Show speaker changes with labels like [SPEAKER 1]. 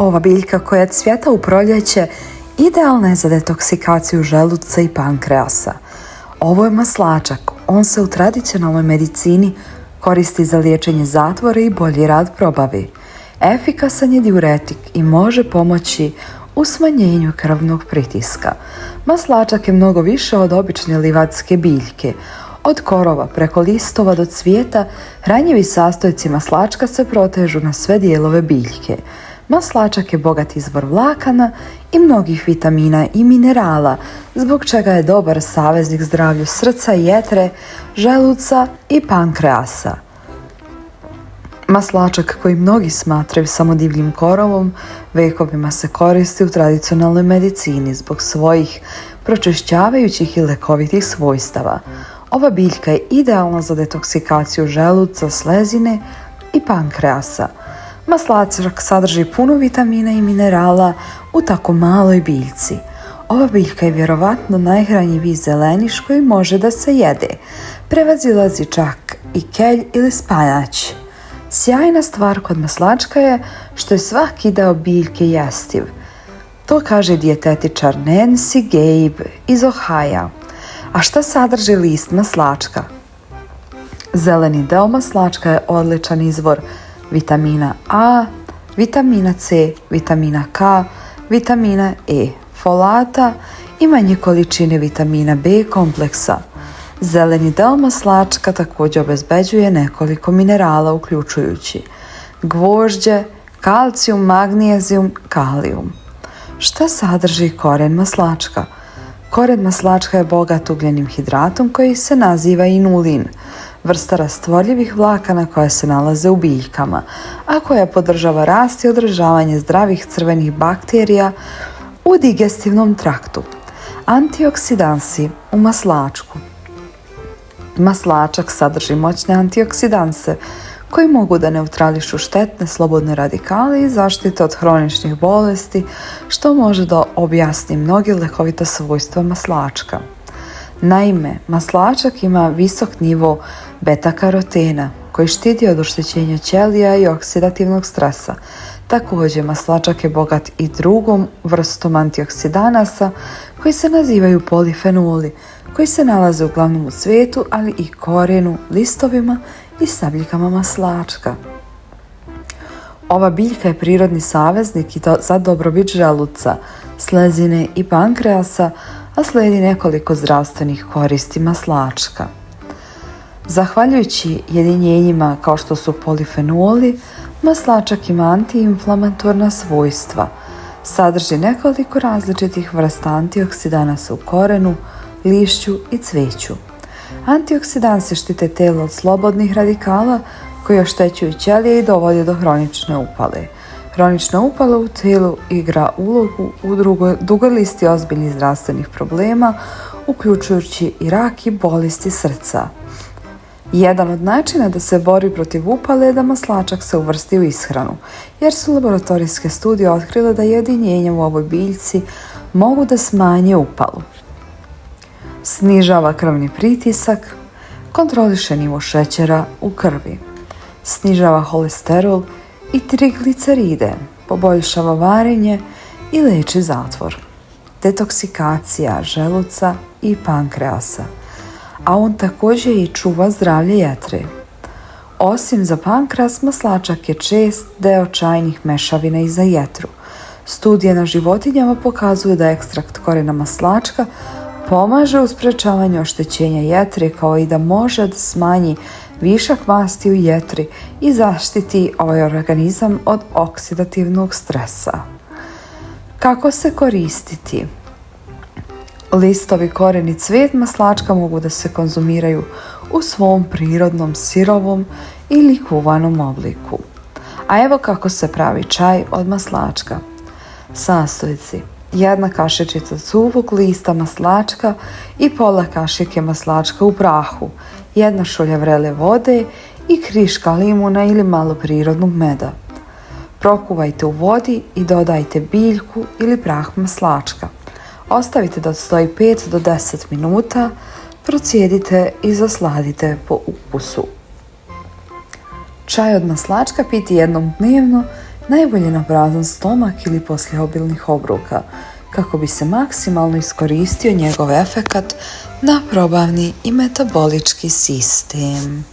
[SPEAKER 1] Ova biljka koja cvjeta u proljeće idealna je za detoksikaciju želuca i pankreasa. Ovo je maslačak. On se u tradicionalnoj medicini koristi za liječenje zatvora i bolji rad probavi. Efikasan je diuretik i može pomoći u smanjenju krvnog pritiska. Maslačak je mnogo više od obične livatske biljke. Od korova preko listova do cvijeta hranjivi sastojci maslačka se protežu na sve dijelove biljke. Maslačak je bogat izvor vlakana i mnogih vitamina i minerala, zbog čega je dobar saveznik zdravlju srca jetre, želuca i pankreasa. Maslačak koji mnogi smatraju samo divljim korovom, vekovima se koristi u tradicionalnoj medicini zbog svojih pročišćavajućih i lekovitih svojstava. Ova biljka je idealna za detoksikaciju želuca, slezine i pankreasa. Maslačak sadrži puno vitamina i minerala u tako maloj biljci. Ova biljka je vjerovatno najhranjiviji zeleniš koji može da se jede. Prevazilazi čak i kelj ili spanać. Sjajna stvar kod maslačka je što je svaki deo biljke jestiv. To kaže dijetetičar Nancy Gabe iz Ohaja. A šta sadrži list maslačka? Zeleni deo maslačka je odličan izvor vitamina A, vitamina C, vitamina K, vitamina E, folata i manje količine vitamina B kompleksa. Zeleni deo maslačka također obezbeđuje nekoliko minerala uključujući gvožđe, kalcijum, magnezijum, kalijum. Šta sadrži koren maslačka? Koren maslačka je bogat ugljenim hidratom koji se naziva inulin, vrsta rastvorljivih vlakana koja se nalaze u biljkama, a koja podržava rast i održavanje zdravih crvenih bakterija u digestivnom traktu. Antioksidansi u maslačku. Maslačak sadrži moćne antioksidanse koji mogu da neutrališu štetne slobodne radikale i zaštite od hroničnih bolesti, što može da objasni mnogi lekovita svojstva maslačka. Naime, maslačak ima visok nivo beta-karotena koji štiti od oštećenja ćelija i oksidativnog stresa. Također, maslačak je bogat i drugom vrstom antioksidanasa koji se nazivaju polifenoli, koji se nalaze uglavnom u svijetu, ali i korijenu, listovima i sabljikama maslačka. Ova biljka je prirodni saveznik i to za dobrobit želuca, slezine i pankreasa, a slijedi nekoliko zdravstvenih koristi maslačka. Zahvaljujući jedinjenjima kao što su polifenoli, maslačak ima antiinflamatorna svojstva. Sadrži nekoliko različitih vrsta antioksidanasa u korenu, lišću i cveću. Antioksidansi štite telo od slobodnih radikala koji oštećuju ćelije i dovode do hronične upale. Hronična upala u tijelu igra ulogu u dugoj listi ozbiljnih zdravstvenih problema, uključujući i rak i bolesti srca. Jedan od načina da se bori protiv upale je da maslačak se uvrsti u ishranu, jer su laboratorijske studije otkrile da jedinjenjem u ovoj biljci mogu da smanje upalu. Snižava krvni pritisak, kontroliše nivo šećera u krvi, snižava holesterol i trigliceride, poboljšava varenje i leči zatvor. Detoksikacija želuca i pankreasa a on također i čuva zdravlje jetre. Osim za pankreas, maslačak je čest deo čajnih mešavina i za jetru. Studije na životinjama pokazuju da ekstrakt korena maslačka pomaže u sprečavanju oštećenja jetre kao i da može da smanji višak masti u jetri i zaštiti ovaj organizam od oksidativnog stresa. Kako se koristiti? Listovi, koren i cvijet maslačka mogu da se konzumiraju u svom prirodnom sirovom ili kuvanom obliku. A evo kako se pravi čaj od maslačka. Sastojci jedna kašičica suvog lista maslačka i pola kašike maslačka u prahu, jedna šulja vrele vode i kriška limuna ili malo prirodnog meda. Prokuvajte u vodi i dodajte biljku ili prah maslačka. Ostavite da stoji 5 do 10 minuta, procijedite i zasladite po ukusu. Čaj od maslačka piti jednom dnevno najbolje na prazan stomak ili poslije obilnih obroka, kako bi se maksimalno iskoristio njegov efekat na probavni i metabolički sistem.